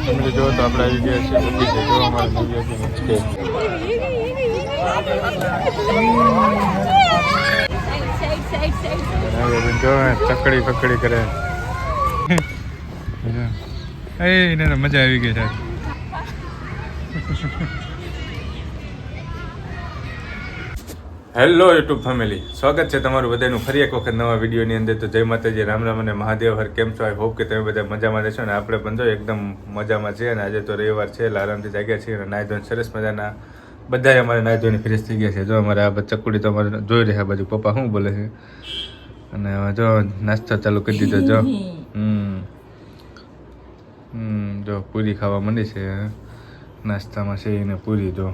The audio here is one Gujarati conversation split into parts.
ફેમિલી જો તો આપણે આવી ગયા છીએ છે જો અમારે જો ચકડી પકડી કરે. એને મજા આવી ગઈ સાહેબ. હેલો યુટ્યુબ ફેમિલી સ્વાગત છે તમારું બધાનું. ફરી એક વખત નવા વિડીયોની અંદર. તો જય માતાજી રામ રામ અને મહાદેવ. હર કેમ છો? આઈ હોપ કે તમે બધા મજામાં રહેશો અને આપણે પણ જો એકદમ મજામાં છીએ અને આજે તો રવિવાર છે એટલે આરામથી જાગ્યા છીએ અને નાહી ધોઈને સરસ મજાના બધાય અમારે ધોઈને ફ્રેશ થઈ ગયા છે. જો અમારે આ બધા ચકુડી તો અમારે જોઈ રહ્યા બાજુ. પપ્પા શું બોલે છે? અને જો નાસ્તો ચાલુ કરી દીધો જો. હમ. હમ જો પૂરી ખાવા માંડી છે. નાસ્તામાં છે એને પૂરી જો.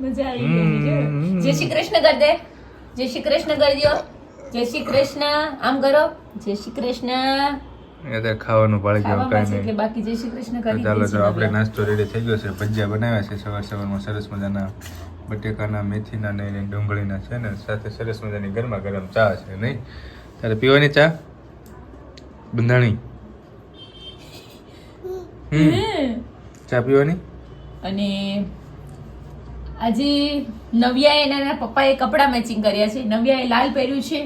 મજા આવી ગઈ જય શ્રી કૃષ્ણ કર દે જય શ્રી કૃષ્ણ કરી દો જય શ્રી કૃષ્ણ. આમ કરો. જય શ્રી કૃષ્ણ. ખાવાનું પાડી ગયું કાંઈ નહીં. બાકી જય શ્રી કૃષ્ણ કરી ચાલો જો આપણે નાસ્તો રેડી થઈ ગયો છે ભજીયા બનાવ્યા છે સવાર સવારમાં સરસ મજાના બટેકાના મેથીના ને ડુંગળીના છે ને સાથે સરસ મજાની ગરમા ગરમ ચા છે નહીં? તારે પીવાની ચા? બંધાણી. ચા પીવાની? અને આજે નવ્યાએ અને એના પપ્પાએ કપડાં મેચિંગ કર્યા છે. નવ્યાએ લાલ પહેર્યું છે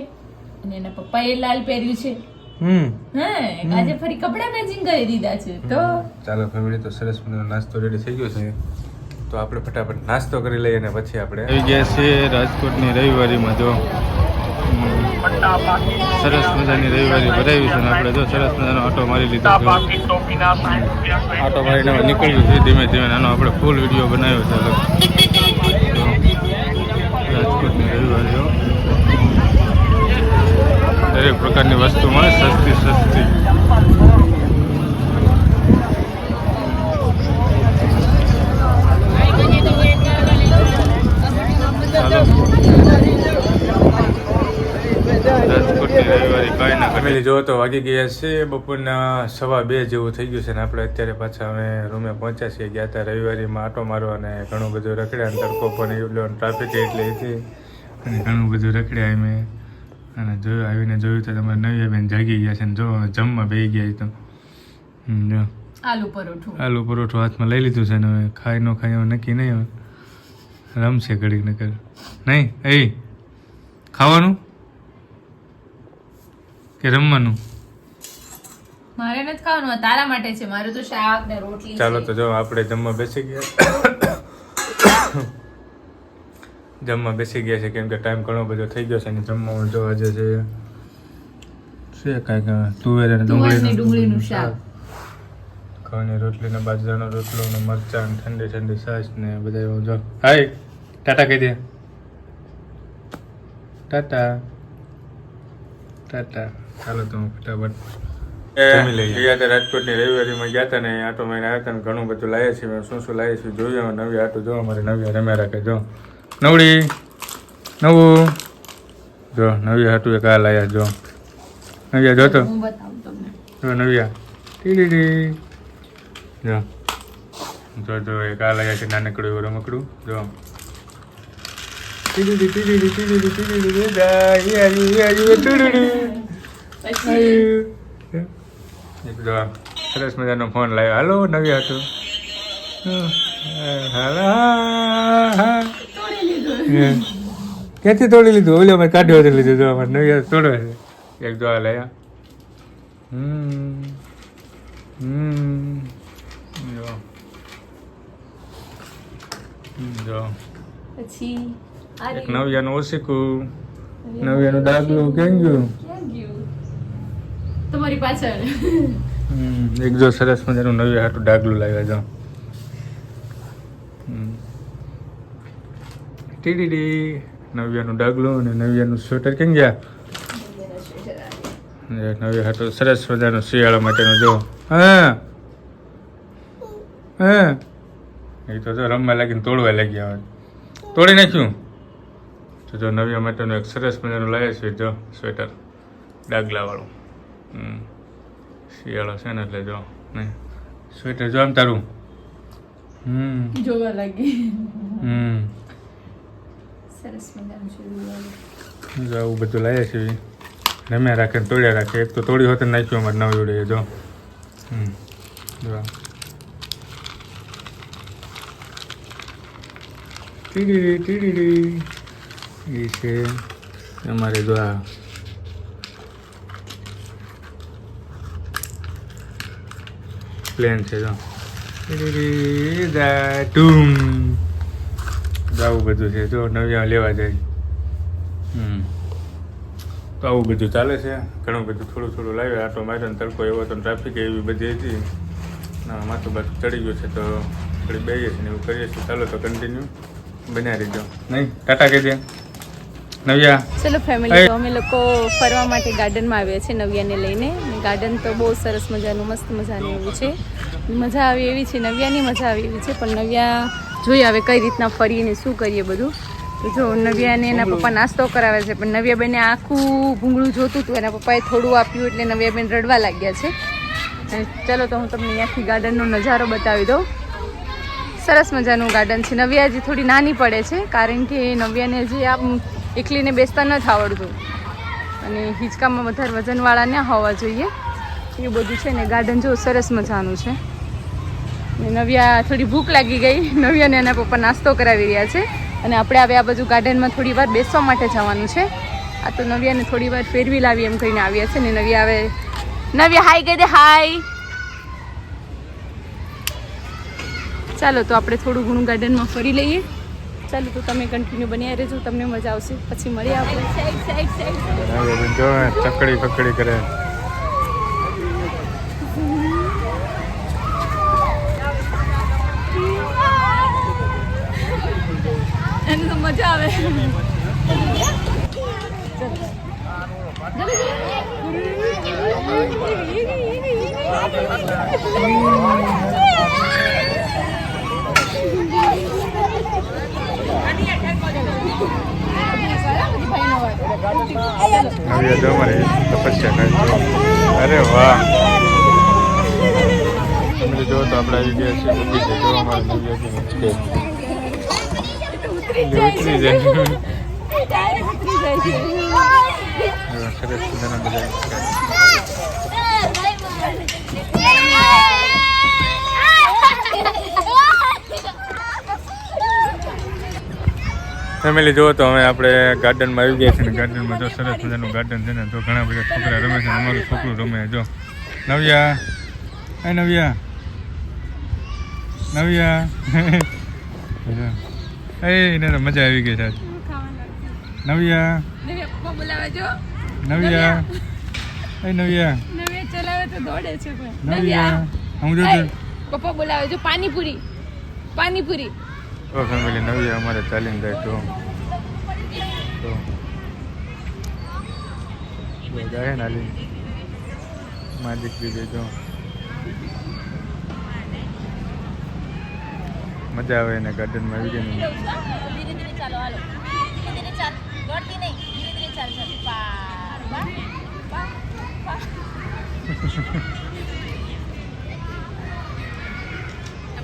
અને એના પપ્પાએ લાલ પહેર્યું છે. હમ. હા આજે ફરી કપડાં મેચિંગ કરી દીધા છે. તો ચાલો ફેમિલી તો સરસ મજાનો નાસ્તો રેડી થઈ ગયો છે. તો આપણે ફટાફટ નાસ્તો કરી લઈએ અને પછી આપણે આવી ગયા છીએ રાજકોટની રવિવારીમાં જો. સરસ મજાની રવિવારી ભરાવી છે ને આપણે જો સરસ મજાનો ઓટો મારી લીધો ઓટો મારીને નીકળ્યું છે ધીમે ધીમે નાનો આપણે ફૂલ વીડિયો બનાવ્યો છે અલગ તો રાજકોટની રવિવારીઓ દરેક પ્રકારની વસ્તુ મળે, સસ્તી સસ્તી. ફેમિલી જો તો વાગી ગયા છે, બપોરના સવા બે જેવું થઈ ગયું છે ને આપણે અત્યારે પાછા અમે રૂમે પહોંચ્યા છીએ. ગયા હતા રવિવારીમાં આટો મારવા અને ઘણું બધું રખડ્યા અને તડકો પણ એવું ટ્રાફિક એટલી એથી અને ઘણું બધું રખડ્યા અમે. અને જોયું આવીને જોયું તો તમારે નવી બેન જાગી ગયા છે ને જો જમવા બેસી ગયા તો. જો. આલુ પરોઠું. આલુ પરોઠું હાથમાં લઈ લીધું છે ને હવે. ખાઈ ન ખાઈ નક્કી નહીં હવે. રમશે ઘડીક નકર નહીં એ ખાવાનું? કે રમવાનું? મારે નથી ખાવાનું તારા માટે છે. મારું તો શાક ને રોટલી ચાલો તો જો આપણે જમવા બેસી ગયા. જમવા બેસી ગયા છે કેમ કે ટાઈમ ઘણો બધો થઈ ગયો છે અને જમવામાં જો આજે છે છે કાંઈક તુવેર અને ડુંગળીનું શાક. ઘઉંની રોટલી ને બાજરાનો રોટલો ને મરચાં ને ઠંડી ઠંડી છાશ ને બધા એવું જો. હાય ટાટા કહી દે. ટાટા. ટાટા. ચાલો તો હું ફટાફટ રાજકોટની રવિવારીમાં ગયા હતા ને આટો મહિને આવ્યા હતા ઘણું બધું લાવ્યા છીએ શું શું લાવ્યા છીએ જોયું નવી આટો જો અમારે નવી રમ્યા રાખે જો. નવડી નવું જો નવી હતું એક આ લાયા જો નવ્યા જોતો જો નવ્યા ટીડી જો જો જો એક આ લાયા છે નાનકડું એવું રમકડું જો ટીડી ટીડી ટીડી ટીડી દા એ આવ્યું એ આવ્યું ટીડી જો સરસ મજાનો ફોન લાવ્યો હાલો નવી હતો હાલા ક્યાંથી તોડી લીધું? ઓલી અમારે કાઢ્યો હતી લીધું જો અમારે નવી તોડવા છે. એક જો લયા. હમ. હમ. જો. જો. પછી એક. નવિયાનું ઓશીકું. નવિયાનું ડાગલું કેમ ગયું? તમારી પાછળ. એક જો સરસ મજાનું નવ્યા હાટું ડાગલું લાવ્યા જો હમ. ટીડીડી. નવિયાનું ડાગલું અને નવ્યાનું સ્વેટર કેમ ગયા? નવ્યા હતો સરસ મજાનું શિયાળા માટેનું જો. હા. હા. એ તો જો રમવા લાગીને તોડવા લાગ્યા હવે તોડી નાખ્યું. તો જો નવિયા માટેનું એક સરસ મજાનું લાવે છે જો સ્વેટર. ડાગલાવાળું. હમ. શિયાળો છે ને એટલે જો ને સ્વેટર જો આમ તારું. હમ. જોવા લાગી. હમ. સરસ મજાનું છે જો આવું બધું લાવ્યા છીએ રમ્યા રાખે તોડ્યા રાખે. એક તો તોડી હોત નાખ્યું અમારે નવી ઉડે જો. હમ. જો ટીડી ટીડી એ છે અમારે જો આ. પ્લેન છે, જો. ધૂમ આવું બધું છે. જો નવ્યા લેવા જાય. હમ. તો આવું બધું ચાલે છે. ઘણું બધું થોડું થોડું લાવ્યા. આટો માર્યો તડકો એવો તો ટ્રાફિક એવી બધી હતી. ના માથું બાથું ચડી ગયું છે તો થોડી બેસીએ છીએ ને એવું કરીએ છીએ. ચાલો તો કન્ટિન્યુ બન્યા રહીજો. નહીં? ટાટા કહી દે. નવ્યા. ચલો ફેમિલી તો અમે લોકો ફરવા માટે ગાર્ડનમાં આવ્યા છે નવ્યાને લઈને. ગાર્ડન તો બહુ સરસ મજાનું મસ્ત મજાનું એવું છે. મજા આવી એવી છે. નવ્યાની મજા આવી એવી છે પણ નવ્યા જોઈએ હવે કઈ રીતના ફરીને શું કરીએ બધું. તો જો નવ્યાને એના પપ્પા નાસ્તો કરાવે છે, પણ નવ્યાબેને આખું ભૂંગળું જોતું હતું, એના પપ્પાએ થોડું આપ્યું એટલે નવ્યાબેન રડવા લાગ્યા છે. અને ચલો તો હું તમને અહીંયાથી ગાર્ડનનો નજારો બતાવી દઉં. સરસ મજાનું ગાર્ડન છે. નવ્યા હજી થોડી નાની પડે છે, કારણ કે નવ્યાને હજી આમ એકલીને બેસતા નથી આવડતું. અને હિંચકામાં વધારે વજનવાળા ના હોવા જોઈએ. એ બધું છે ને, ગાર્ડન જો સરસ મજાનું છે. નવ્યા થોડી ભૂખ લાગી ગઈ. નવ્યાને એના પપ્પા નાસ્તો કરાવી રહ્યા છે. અને આપણે હવે આ બાજુ ગાર્ડનમાં થોડી વાર બેસવા માટે જવાનું છે. આ તો નવ્યાને થોડી વાર ફેરવી લાવી એમ કરીને આવ્યા છે ને નવ્યા હવે નવ્યા હાય કહી દે હાય ચાલો તો આપણે થોડું ઘણું ગાર્ડનમાં ફરી લઈએ. ચાલો તો તમે કન્ટિન્યુ બન્યા રહેજો, તમને મજા આવશે. પછી ફકડી કરે એને તો મજા આવે નવ્યા જો અમારે તપસ્યા કરે છે અરે વાહ તમે જો તો આપણે આવી ગયા છીએ બગીચે જો અમારે નવ્યા ઉતરી. ફેમિલી, જુઓ તો અમે આપણે ગાર્ડનમાં આવી ગયા છીએ ને ગાર્ડનમાં જો સરસ મજાનું ગાર્ડન છે ને, તો ઘણા બધા છોકરા રમે છે અમારું છોકરું રમે, જો નવ્યા એ નવ્યા નવ્યા. એ એને તો મજા આવી ગઈ સાહેબ નવ્યા. પપ્પા બોલાવે જો નવ્યા. એ નવ્યા. નવે ચલાવે તો દોડે છે પણ. નવ્યા. હું જો પપ્પા બોલાવે જો પાણીપુરી. પાણીપુરી. ઓ ફેમિલી નવ્યા અમારે ચાલીને જાય તો. તો જાય નાલી માલિક બી દીકરી બે જો મજા આવે એને ગાર્ડનમાં આવી ગઈ ને ધીરે ધીરે ચાલો હાલો ધીરે ધીરે ચાલ દોડતી નહીં ધીરે ધીરે ચાલ ચાલ આવે એને ગાર્ડનમાં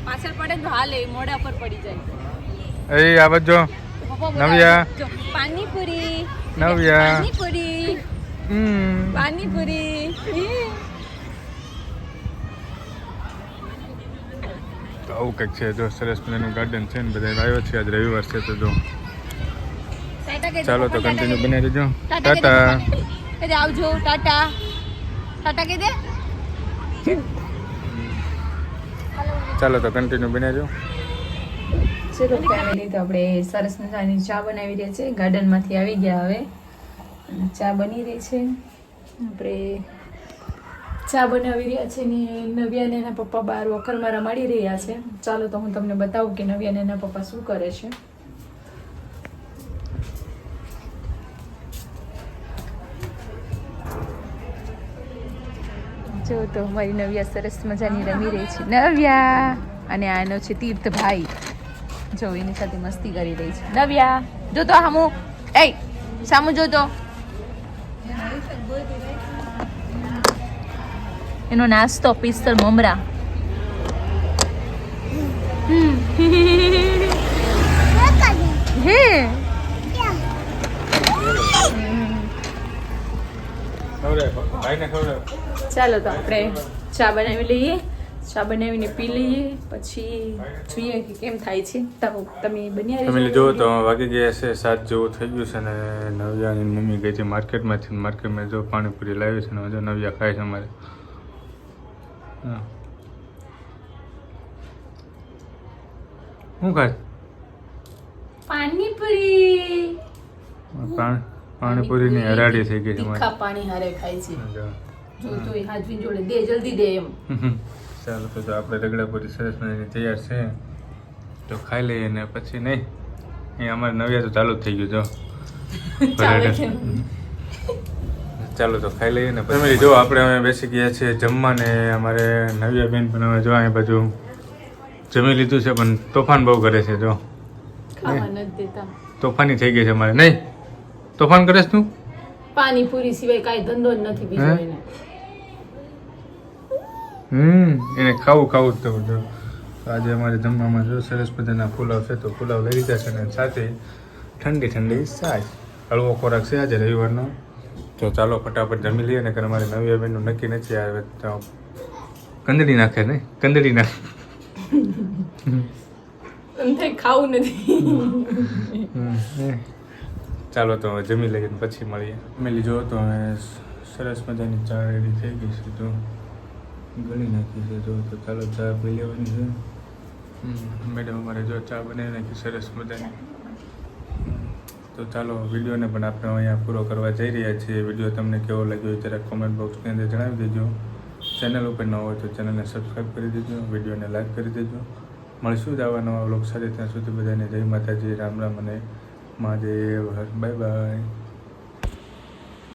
પાછળ પડે તો એ મોઢા પર પડી જાય. એ આ બાજુ નવ્યા. પાણીપુરી. નવ્યા. પાણીપુરી. પાણીપુરી. આવું કંઈક છે જો સરસ મજાનું ગાર્ડન છે ને બધા આવ્યો છે આજ રવિવાર છે તો જો. ચાલો તો કન્ટિન્યુ કહી દે. બની રહેજો ટાટા આવજો ટાટા. ટાટા કહી દે. ચાલો તો કન્ટિન્યુ બની રહેજો ચલો ફેમિલી તો આપણે સરસ મજાની ચા બનાવી રહ્યા છે. ગાર્ડનમાંથી આવી ગયા હવે. ચા બની રહી છે. આપણે ચા બનાવી રહ્યા છે ને નવ્યા ને એના પપ્પા બહાર વોકરમાં રમાડી રહ્યા છે. ચાલો તો હું તમને બતાવું કે નવ્યા ને એના પપ્પા શું કરે છે. જો તો મારી નવ્યા સરસ મજાની રમી રહી છે. નવ્યા! અને આનો છે તીર્થભાઈ. જો એની સાથે મસ્તી કરી રહી છે. નવ્યા! જો તો હામુ! એ સામુ જો તો! એનો નાસ્તો પિસ્તલ મમરા. હે. ચાલો તો આપણે ચા બનાવી લઈએ. ચા બનાવીને પી લઈએ. પછી જોઈએ કે કેમ થાય છે. તો તમે બન્યા તમે ફેમિલી જુઓ તો વાગી ગયા છે સાત જેવું થઈ ગયું છે ને નવ્યાની મમ્મી ગઈ છે માર્કેટમાંથી. માર્કેટમાં જો પાણીપુરી લાવી છે ને જો નવ્યા ખાય છે અમારે. શું ખાય પાણીપુરી. પાણી પાણીપુરીની હરાડી થઈ ગઈ છે પાણી હારે ખાય છે. જો. જો તો એ હાજરી જોડે. દે જલ્દી દે એમ. ચાલો તો આપણે રગડાપુરી સરસ મજાની તૈયાર છે. તો ખાઈ લઈએ ને પછી નહીં. અહીંયા અમારે નવ્યા તો ચાલુ જ થઈ ગયું જો. ચાલે તો ખાઈ લઈએ ને ફેમિલી જો આપણે અમે બેસી ગયા છીએ જમવા ને અમારે નવ્યા બેન પણ અમે જો અહીં બાજુ જમી લીધું છે પણ તોફાન બહુ કરે છે જો. તોફાની થઈ ગઈ છે અમારે. નહીં? તોફાન કરે છે તું? પાણીપુરી સિવાય કાંઈ ધંધો જ નથી બીજો હે? એને. હમ એને ખાવું ખાવું જ થવું જો. આજે અમારે જમવામાં જો સરસ મજાના પુલાવ છે તો પુલાવ લઈ લીધા છે અને સાથે ઠંડી ઠંડી સાજ હળવો ખોરાક છે આજે રવિવારનો. તો ચાલો ફટાફટ જમી લઈએ ને અમારે નવી બેનનું નક્કી નથી આવે તો કંદડી નાખે ને? કંદડી નાખે. ખાવું નથી. ચાલો તો હવે જમી લઈએ ને પછી મળીએ. મેલી લીધો તો હવે સરસ મજાની ચા રેડી થઈ ગઈ છે તો ગળી નાખી છે જો તો ચાલો ચા પી લેવાની છે. મેડમ અમારે જો ચા બનાવી નાખી સરસ મજાની. તો ચાલો વિડીયોને પણ આપણે અહીંયા પૂરો કરવા જઈ રહ્યા છીએ. વીડિયો તમને કેવો લાગ્યો હોય જરાક કોમેન્ટ બોક્સની અંદર જણાવી દેજો. ચેનલ ઉપર ન હોય તો ચેનલને સબસ્ક્રાઈબ કરી દેજો. વિડીયોને લાઈક કરી દેજો. મળશું જ આવા નવા વ્લોગ સાથે. ત્યાં સુધી બધાને જય માતાજી. રામ રામ અને મહાદેવ. હર બાય બાય.